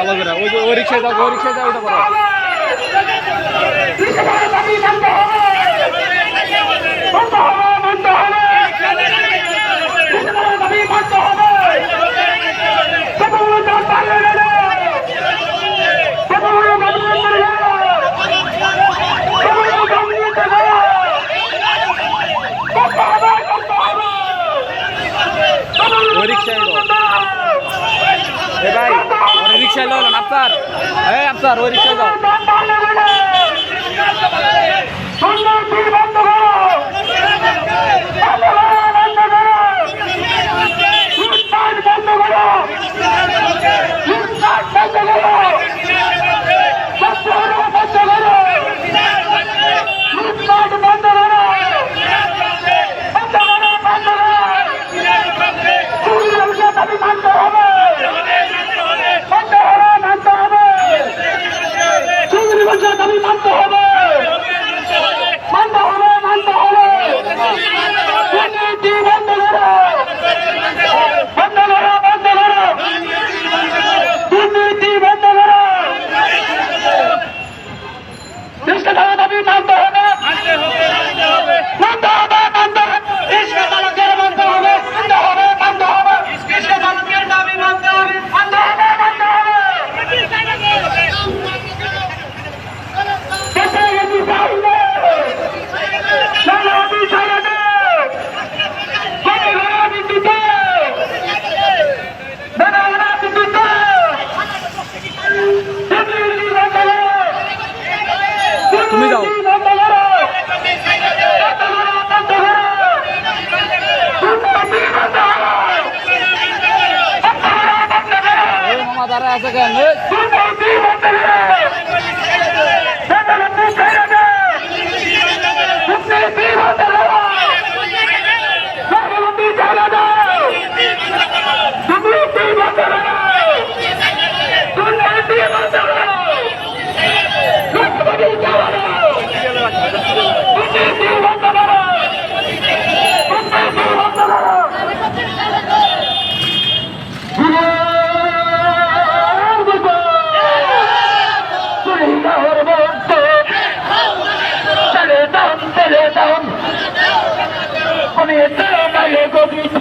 ভালো করে। ওই যে ওই রিক্সায় যাও ওই রিক্সায় যাও ওটা করো। ওই আপনার এই আফসার ওই রিক্সায় যাও দাবি মানতে হবে মানতে হবে মানতে হবে দুর্নীতি বন্ধ করো বন্ধ করো বন্ধ করো দুর্নীতি বন্ধ করো দেশকে তারা দাবি মানতে হবে মানতে হবে মানতে হবে দেশকে চালকের মানতে হবে মানতে হবে মানতে হবে দেশকে চালকের দাবি মানতে হবে মানতে হবে মানতে হবে দেশে যদি চাইলে সারাদি সারাদি গণগণা বিদ্যুতে গণগণা বিদ্যুতে দুর্নীতি বন্ধ করো তুমি যাও। এই মামা দাঁড়ায়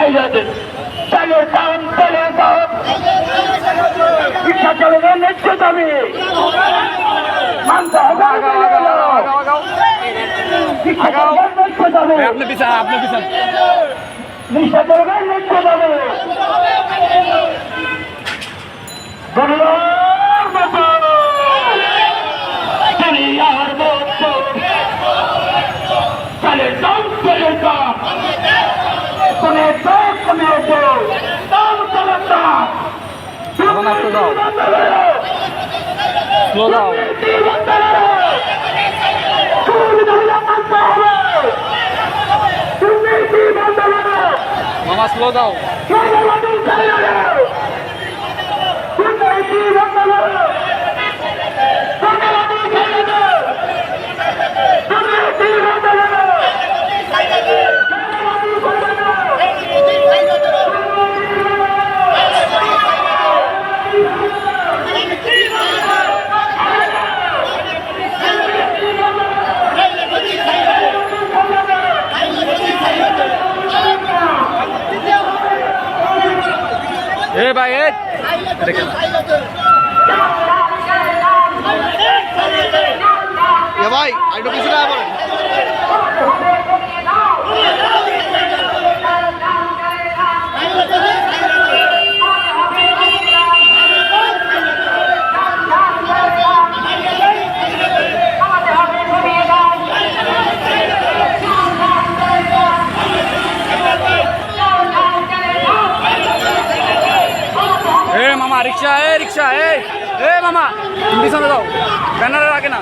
দেন চলে দাম চলে দাম ইচ্ছা চলে নিচ্ছ দাবি মানতে হবে ইচ্ছা চলে আপনি পিছান now, slow down. Slow down. Mama, slow down. Slow down. এ কেন? এ ভাই একটু পিছনে আয় রিক্সা এ রিক্সা এ এ মামা তুমি পিছনে যাও। ব্যানারে রাখে না।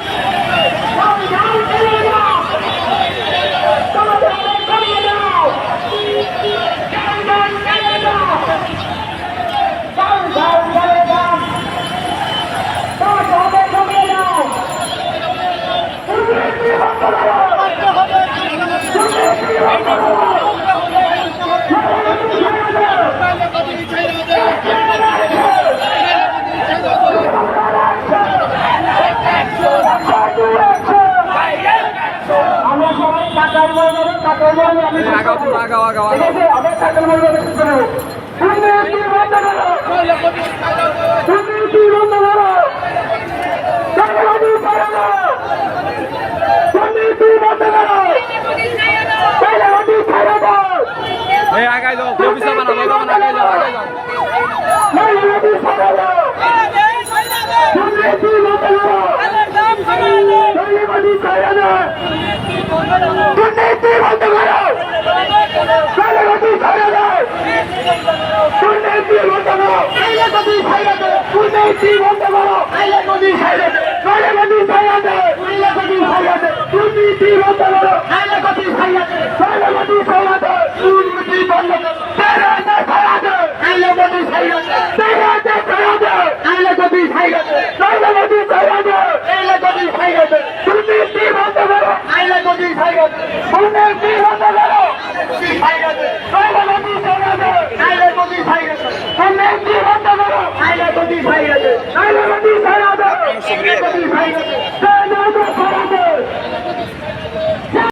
বলব আমি আমি এই আগাও তুমি আগাও আগাও ঠিক আগাও আছে আমার সাইকেল বলব আমি শুনতে নেব দুর্নীতি বন্ধ করো দুর্নীতি বন্ধ করো চাকরি করো না দুর্নীতি বন্ধ করো চাকরি ছেড়ে দাও এই আগাই যাও কেউ পিছনে বানাও কেউ বানাও, আগাই যাও আগাই যাও চাকরি ছেড়ে দাও দুর্নীতি দুর্নীতি বন্ধ করো এই গতি ছেড়ে দাও এই গতি ছেড়ে দাও এই গতি ছেড়ে দাও দুর্নীতি বন্ধ করো এই গতি ছেড়ে দাও